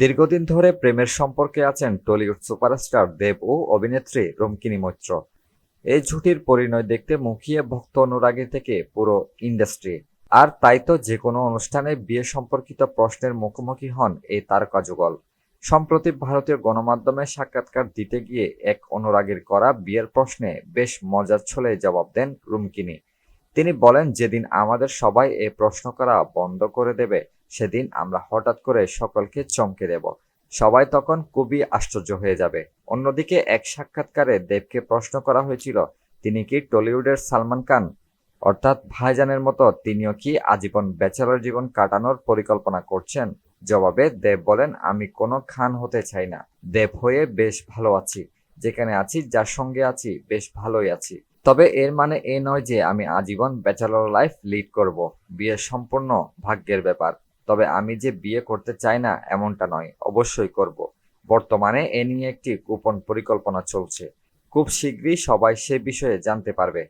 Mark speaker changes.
Speaker 1: দীর্ঘদিন ধরে প্রেমের সম্পর্কে আছেন টলিউড সুপারস্টার দেব ও অভিনেত্রী রুমকিনী মৈত্র। এই জুটির পরিণয় দেখতে মুখিয়ে ভক্ত অনুরাগী থেকে পুরো ইন্ডাস্ট্রি। আর তাই তো যে কোনো অনুষ্ঠানে বিয়ে সম্পর্কিত প্রশ্নের মুখোমুখি হন এই তারকা যুগল। সম্প্রতি ভারতীয় গণমাধ্যমে সাক্ষাৎকার দিতে গিয়ে এক অনুরাগীর করা বিয়ের প্রশ্নে বেশ মজার ছলে জবাব দেন রুমকিনী। তিনি বলেন, যেদিন আমাদের সবাই এ প্রশ্ন করা বন্ধ করে দেবে, সেদিন আমরা হঠাৎ করে সকলকে চমকে দেব। সবাই তখন খুবই আশ্চর্য হয়ে যাবে। অন্যদিকে এক সাক্ষাৎকারে দেবকে প্রশ্ন করা হয়েছিল, তিনি কি টলিউডের সালমান খান? অর্থাৎ ভাইজানের মতো তিনিও কি আজীবন ব্যাচেলর জীবন কাটানোর পরিকল্পনা করছেন? জবাবে দেব বলেন, আমি কোনো খান হতে চাই না। দেব হয়ে বেশ ভালো আছি। যেখানে আছি, যার সঙ্গে আছি, বেশ ভালোই আছি। তবে এর মানে এ নয় যে আমি আজীবন ব্যাচেলর লাইফ লিড করব। বিয়ে সম্পূর্ণ ভাগ্যের ব্যাপার। তবে আমি যে বিয়ে করতে চাই না, এমনটা নয়। অবশ্যই করব। বর্তমানে এ নিয়ে একটি গোপন পরিকল্পনা চলছে। খুব শীঘ্রই সবাই সে বিষয়ে জানতে পারবে।